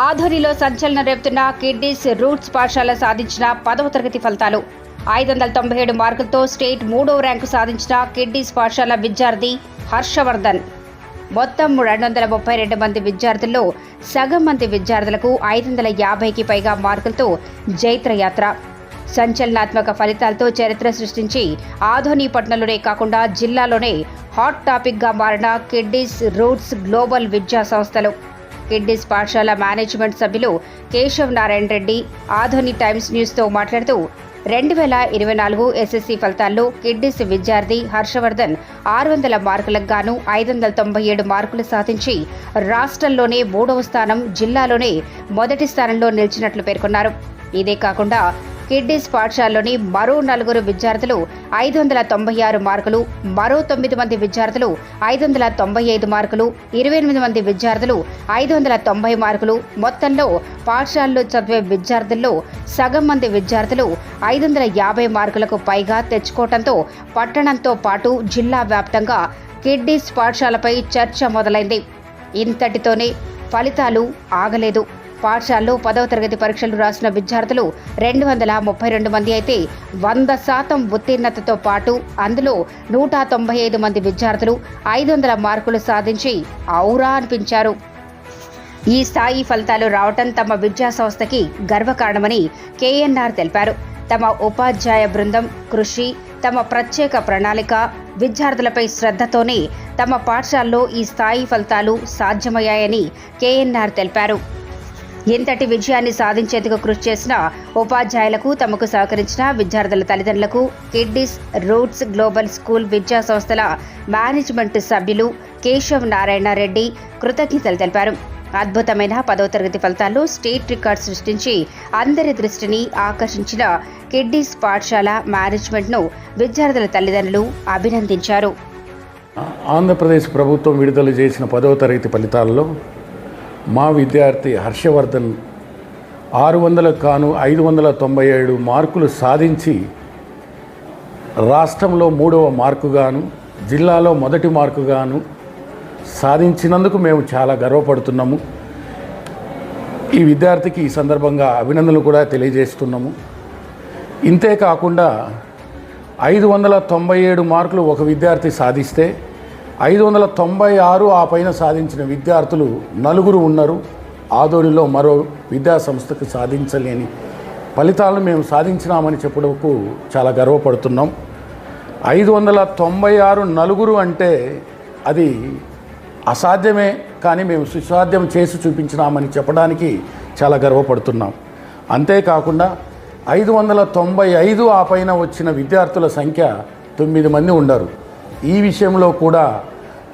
ఆధునిలో సంచలనం రేపుతున్న kiddies roots పాఠశాల సాధించిన పదవ తరగతి ఫలితాలు. ఐదు వందల తొంభై ఏడు మార్కులతో స్టేట్ మూడవ ర్యాంకు సాధించిన కిడ్డీస్ పాఠశాల విద్యార్థి హర్షవర్ధన్. మొత్తం రెండు వందల ముప్పై రెండు మంది విద్యార్థుల్లో సగం మంది విద్యార్థులకు ఐదు వందల యాభైకి పైగా మార్కులతో జైత్రయాత్ర. సంచలనాత్మక ఫలితాలతో చరిత్ర సృష్టించి ఆధోని పట్టణంలోనే కాకుండా జిల్లాలోనే హాట్ టాపిక్గా మారిన కిడ్డీస్ రూట్స్ గ్లోబల్ విద్యా సంస్థలు. కిడ్నీస్ పాఠశాల మేనేజ్మెంట్ సభ్యులు కేశవ్ నారాయణ రెడ్డి ఆధోని టైమ్స్ న్యూస్తో మాట్లాడుతూ రెండు వేల ఇరవై నాలుగు ఎస్ఎస్సి ఫలితాల్లో కిడ్నీస్ విద్యార్థి హర్షవర్ధన్ ఆరు వందల మార్కులకు గాను ఐదు వందల తొంభై ఏడు మార్కులు సాధించి రాష్ట్రంలోనే మూడవ స్థానం జిల్లాలోనే మొదటి స్థానంలో నిలిచినట్లు పేర్కొన్నారు. ఇదే కాకుండా కిడ్డీస్ పాఠశాలలోని మరో నలుగురు విద్యార్థులు ఐదు వందల తొంభై ఆరు మార్కులు మరో తొమ్మిది మంది విద్యార్థులు ఐదు వందల తొంభై ఐదు మార్కులు ఇరవై ఎనిమిది మంది విద్యార్థులు ఐదు వందల తొంభై మార్కులు. మొత్తంలో పాఠశాలలో చదివే విద్యార్థుల్లో సగం మంది విద్యార్థులు ఐదు వందల యాభై మార్కులకు పైగా తెచ్చుకోవడంతో పట్టణంతో పాటు జిల్లా వ్యాప్తంగా కిడ్డీస్ పాఠశాలపై చర్చ మొదలైంది. ఇంతటితోనే ఫలితాలు ఆగలేదు. పాఠశాలలో పదవ తరగతి పరీక్షలు రాసిన విద్యార్థులు రెండు వందల ముప్పై రెండు మంది అయితే వంద శాతం ఉత్తీర్ణతతో పాటు అందులో నూట తొంభై ఐదు మంది విద్యార్థులు ఐదు వందల మార్కులు సాధించి ఔరా అనిపించారు. ఈ స్థాయి ఫలితాలు రావటం తమ విద్యా సంస్థకి గర్వకారణమని కేఎన్ఆర్ తెలిపారు. తమ ఉపాధ్యాయ బృందం కృషి తమ ప్రత్యేక ప్రణాళిక విద్యార్థులపై శ్రద్ధతోనే తమ పాఠశాలలో ఈ స్థాయి ఫలితాలు సాధ్యమయ్యాయని కేఎన్ఆర్ తెలిపారు. ఇంతటి విజయాన్ని సాధించేందుకు కృషి చేసిన ఉపాధ్యాయులకు తమకు సహకరించిన విద్యార్థుల తల్లిదండ్రులకు కిడ్డీస్ రూట్స్ గ్లోబల్ స్కూల్ విద్యా సంస్థల మేనేజ్మెంట్ సభ్యులు కేశవ్ నారాయణ రెడ్డి కృతజ్ఞతలు తెలిపారు. అద్భుతమైన పదవ తరగతి ఫలితాల్లో స్టేట్ రికార్డ్ సృష్టించి అందరి దృష్టిని ఆకర్షించిన కిడ్డీస్ పాఠశాల మేనేజ్మెంట్ను విద్యార్థుల తల్లిదండ్రులు అభినందించారు. ఆంధ్రప్రదేశ్ ప్రభుత్వం విడుదల చేసిన పదవ తరగతి ఫలితాల్లో మా విద్యార్థి హర్షవర్ధన్ ఆరు వందల కాను ఐదు వందల తొంభై ఏడు మార్కులు సాధించి రాష్ట్రంలో మూడవ మార్కుగాను జిల్లాలో మొదటి మార్కుగాను సాధించినందుకు మేము చాలా గర్వపడుతున్నాము. ఈ విద్యార్థికి ఈ సందర్భంగా అభినందనలు కూడా తెలియజేస్తున్నాము. ఇంతే కాకుండా ఐదు వందల తొంభై ఏడు మార్కులు ఒక విద్యార్థి సాధిస్తే ఐదు వందల తొంభై ఆరు ఆ పైన సాధించిన విద్యార్థులు నలుగురు ఉన్నారు. ఆదోనిలో మరో విద్యా సంస్థకు సాధించలేని ఫలితాలను మేము సాధించినామని చెప్పడకు చాలా గర్వపడుతున్నాం. ఐదు వందల తొంభై ఆరు నలుగురు అంటే అది అసాధ్యమే కానీ మేము సుసాధ్యం చేసి చూపించినామని చెప్పడానికి చాలా గర్వపడుతున్నాం. అంతేకాకుండా ఐదు వందల తొంభై ఐదు ఆ పైన వచ్చిన విద్యార్థుల సంఖ్య తొమ్మిది మంది ఉండరు ఈ విషయంలో కూడా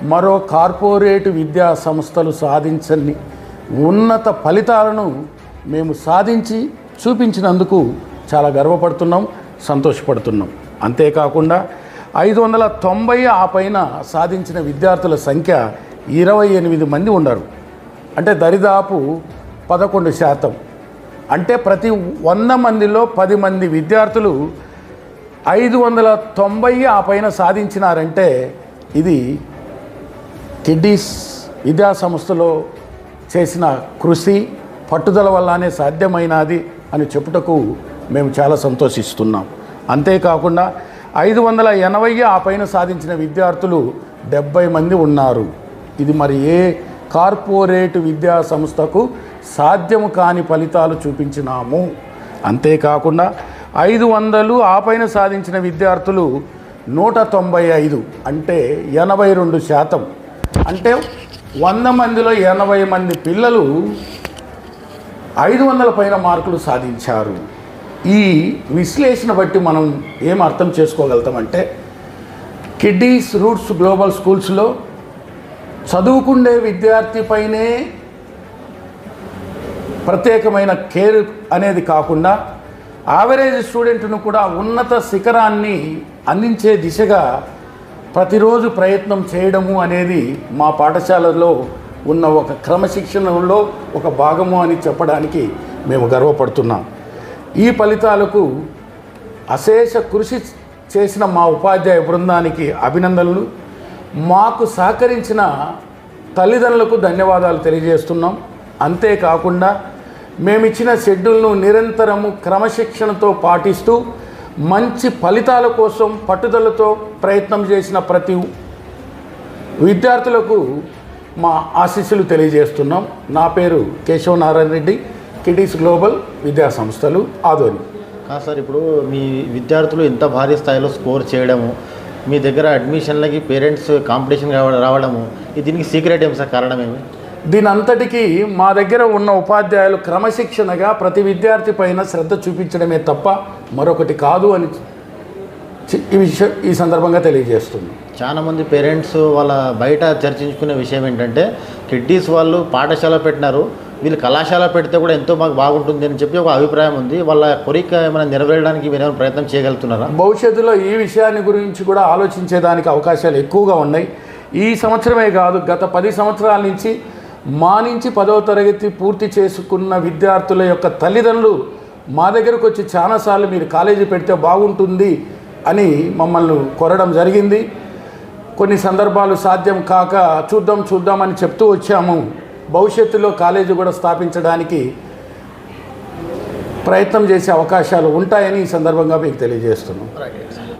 మరో కార్పొరేట్ విద్యా సంస్థలు సాధించని ఉన్నత ఫలితాలను మేము సాధించి చూపించినందుకు చాలా గర్వపడుతున్నాం సంతోషపడుతున్నాం. అంతేకాకుండా ఐదు వందల తొంభై ఆ పైన సాధించిన విద్యార్థుల సంఖ్య ఇరవై ఎనిమిది మంది ఉన్నారు. అంటే దరిదాపు పదకొండు శాతం. అంటే ప్రతి వంద మందిలో పది మంది విద్యార్థులు ఐదు వందల తొంభై ఆ పైన సాధించినారంటే ఇది కిడ్డీస్ విద్యా సంస్థలో చేసిన కృషి పట్టుదల వల్లనే సాధ్యమైనది అని చెప్పుటకు మేము చాలా సంతోషిస్తున్నాం. అంతేకాకుండా ఐదు వందల ఎనభై ఆ పైన సాధించిన విద్యార్థులు డెబ్బై మంది ఉన్నారు. ఇది మరి ఏ కార్పొరేట్ విద్యా సంస్థకు సాధ్యము కాని ఫలితాలు చూపించినాము. అంతేకాకుండా ఐదు వందలు ఆ పైన సాధించిన విద్యార్థులు నూట తొంభై ఐదు అంటే ఎనభై రెండు శాతం. అంటే వంద మందిలో ఎనభై మంది పిల్లలు ఐదు వందల పైన మార్కులు సాధించారు. ఈ విశ్లేషణ బట్టి మనం ఏం అర్థం చేసుకోగలుగుతామంటే కిడ్డీస్ రూట్స్ గ్లోబల్ స్కూల్స్లో చదువుకుండే విద్యార్థిపైనే ప్రత్యేకమైన కేర్ అనేది కాకుండా యావరేజ్ స్టూడెంట్ను కూడా ఉన్నత శిఖరాన్ని అందించే దిశగా ప్రతిరోజు ప్రయత్నం చేయడము అనేది మా పాఠశాలలో ఉన్న ఒక క్రమశిక్షణలో ఒక భాగము అని చెప్పడానికి మేము గర్వపడుతున్నాం. ఈ ఫలితాలకు అశేష కృషి చేసిన మా ఉపాధ్యాయ బృందానికి అభినందనలు. మాకు సహకరించిన తల్లిదండ్రులకు ధన్యవాదాలు తెలియజేస్తున్నాం. అంతేకాకుండా మేమిచ్చిన షెడ్యూల్ను నిరంతరము క్రమశిక్షణతో పాటిస్తూ మంచి ఫలితాల కోసం పట్టుదలతో ప్రయత్నం చేసిన ప్రతి విద్యార్థులకు మా ఆశీస్సులు తెలియజేస్తున్నాం. నా పేరు కేశవనారాయణ రెడ్డి కిడీస్ గ్లోబల్ విద్యా సంస్థలు ఆధ్వర్యం. కాదు సార్ ఇప్పుడు మీ విద్యార్థులు ఇంత భారీ స్థాయిలో స్కోర్ చేయడము మీ దగ్గర అడ్మిషన్లకి పేరెంట్స్ కాంపిటీషన్ రావడము దీనికి సీక్రెట్ ఏం సార్ కారణం ఏమి? దీని అంతటికీ మా దగ్గర ఉన్న ఉపాధ్యాయులు క్రమశిక్షణగా ప్రతి విద్యార్థి పైన శ్రద్ధ చూపించడమే తప్ప మరొకటి కాదు అని ఈ విషయం ఈ సందర్భంగా తెలియజేస్తుంది. చాలా మంది పేరెంట్స్ వాళ్ళ బయట చర్చించుకునే విషయం ఏంటంటే కిడ్డీస్ వాళ్ళు పాఠశాల పెట్టినారు వీళ్ళు కళాశాల పెడితే కూడా ఎంతో మాకు బాగుంటుంది అని చెప్పి ఒక అభిప్రాయం ఉంది. వాళ్ళ కోరిక ఏమైనా నెరవేరడానికి మీరు ఏమైనా ప్రయత్నం చేయగలుగుతున్నారా? భవిష్యత్తులో ఈ విషయాన్ని గురించి కూడా ఆలోచించేదానికి అవకాశాలు ఎక్కువగా ఉన్నాయి. ఈ సంవత్సరమే కాదు గత పది సంవత్సరాల నుంచి మా నుంచి పదవ తరగతి పూర్తి చేసుకున్న విద్యార్థుల యొక్క తల్లిదండ్రులు మా దగ్గరకు వచ్చి చాలాసార్లు మీరు కాలేజీ పెడితే బాగుంటుంది అని మమ్మల్ని కోరడం జరిగింది. కొన్ని సందర్భాలు సాధ్యం కాక చూద్దాం చూద్దాం అని చెప్తూ వచ్చాము. భవిష్యత్తులో కాలేజీ కూడా స్థాపించడానికి ప్రయత్నం చేసే అవకాశాలు ఉంటాయని ఈ సందర్భంగా మీకు తెలియజేస్తున్నాం.